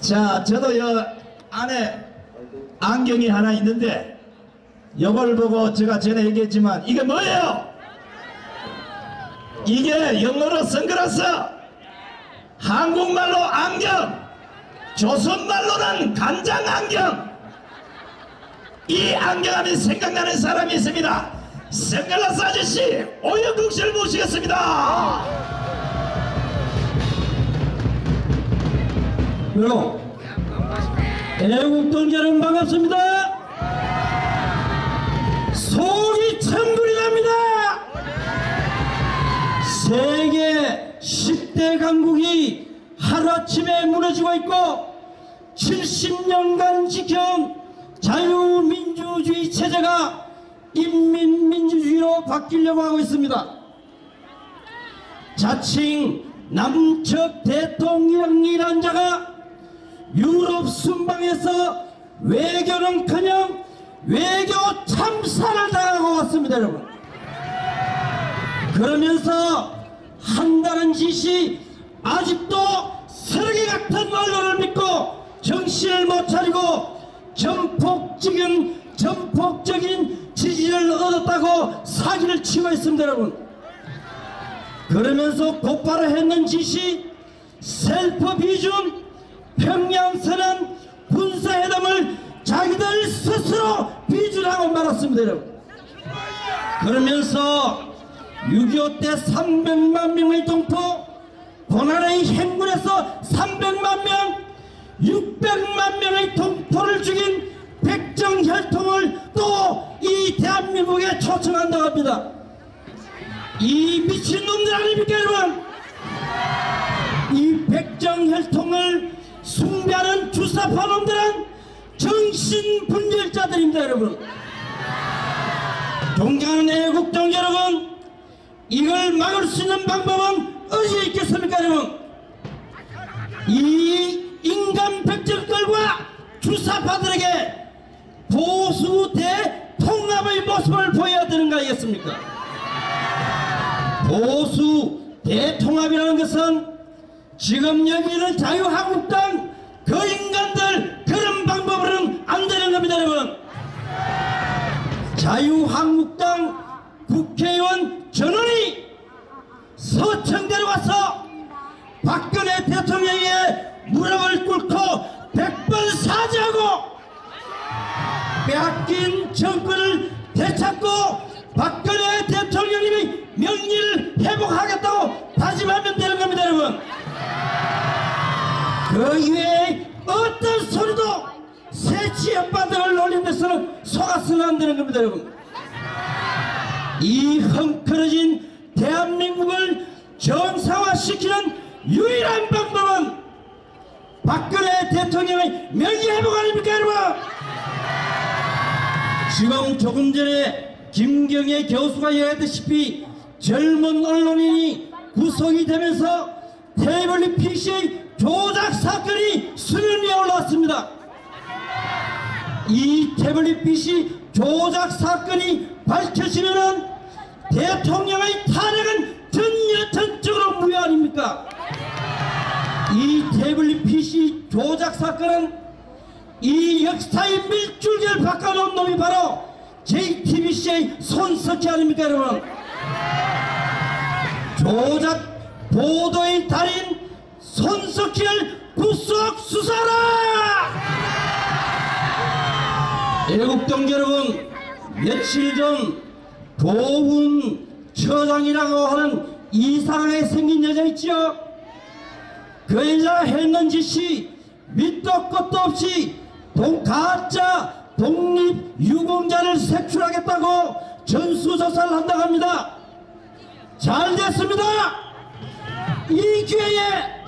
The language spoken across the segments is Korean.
자, 저도 여 안에 안경이 하나 있는데 이걸 보고 제가 전에 얘기했지만 이게 뭐예요? 이게 영어로 선글라스. 한국말로 안경. 조선말로는 간장 안경. 이 안경 하면 생각나는 사람이 있습니다. 선글라스 아저씨 오영국 씨를 모시겠습니다 여러분, 애국동 여러분 반갑습니다. 속이 천불이 납니다. 세계 10대 강국이 하루아침에 무너지고 있고 70년간 지켜온 자유민주주의 체제가 인민민주주의로 바뀌려고 하고 있습니다. 자칭 남측 대통령이란 자가 유럽 순방에서 외교는커녕 외교 참사를 당하고 왔습니다 여러분. 그러면서 한다는 짓이 아직도 쓰레기 같은 언론을 믿고 정신을 못 차리고 전폭적인 전폭적인 지지를 얻었다고 사기를 치고 있습니다 여러분. 그러면서 곧바로 했는 짓이 셀프 비준 평양선언 군사회담을 자기들 스스로 비준하고 말았습니다 여러분. 그러면서 6.25 때 300만 명의 동포 고난의 행군에서 300만 명 600만 명의 동포를 죽인 백정혈통을 또 이 대한민국에 초청한다고 합니다. 이 미친놈들 아닙니까 여러분? 이 백정혈통을 숭배하는 주사파 놈들은 정신분열자들입니다 여러분. 동경한 애국동 여러분. 이걸 막을 수 있는 방법은 어디에 있겠습니까 여러분? 이 인간 백정들과 주사파들에게 보수 대 통합의 모습을 보여야 되는 거 아니겠습니까? 보수 대통합이라는 것은 지금 여기 있는 자유한국당 그 인간들 그런 방법으로는 안 되는 겁니다 여러분. 자유한국당 국회의원 전원이 서청대로 가서 박근혜 대통령의 무릎을 꿇고 백번 사죄하고 빼앗긴 정권을 되찾고 박근혜 대통령님이 명리를 회복하겠다고 다짐하면 되는 겁니다 여러분 그 이외에 어떤 소리도 새치 혓바닥을 놀린 데서는 속아서는 안 되는 겁니다 여러분. 이 헝클어진 대한민국을 정상화시키는 유일한 방법은 박근혜 대통령의 명예회복 아닙니까 여러분? 지금 조금 전에 김경애 교수가 얘기했다시피 젊은 언론인이 구속이 되면서 태블릿 PC 조작 사건이 수면 위에 올라왔습니다. 이 태블릿 PC 조작 사건이 밝혀지면은 대통령의 탄핵은 전혀 전적으로 무효 아닙니까? 이 태블릿 PC 조작 사건은 이 역사의 밀줄기를 바꿔놓은 놈이 바로 JTBC의 손석희 아닙니까 여러분 조작 보도의 달인 손석희를 구속 수사라 애국동 여러분 며칠 전 도훈 처장이라고 하는 이상하게 생긴 여자 있죠 그 여자 했는 짓이 밑도 끝도 없이 동, 가짜 독립 유공자를 색출하겠다고 전수조사를 한다고 합니다. 잘 됐습니다. 이 기회에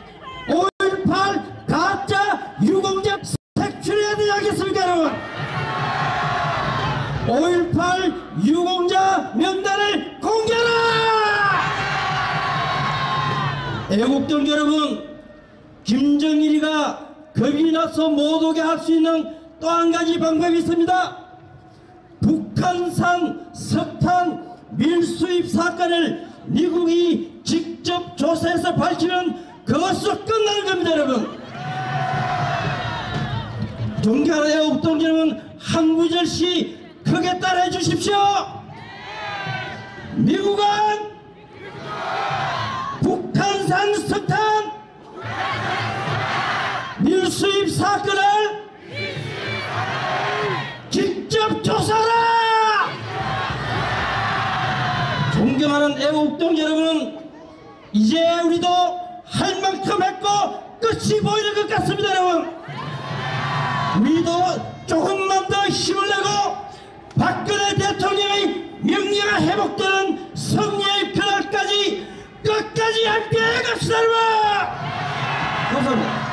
5.18 유공자 명단을 공개하라! 애국동 여러분 김정일이가 겁이 나서 못 오게 할 수 있는 또 한 가지 방법이 있습니다. 북한산 석탄 밀수입 사건을 미국이 직접 조사해서 밝히면 그것으로 끝나는 겁니다 여러분. 존경하는 애국동지 여러분 한 구절 씩 크게 따라해 주십시오. 미국은 북한산 석탄 밀수입 사건을 직접 조사하라! 존경하는 애국동지 여러분 이제 우리도 할 만큼 했고 끝이 보이는 것 같습니다 여러분 우리도 조금만 더 힘을 내고 박근혜 대통령의 명예가 회복되는 승리의 그날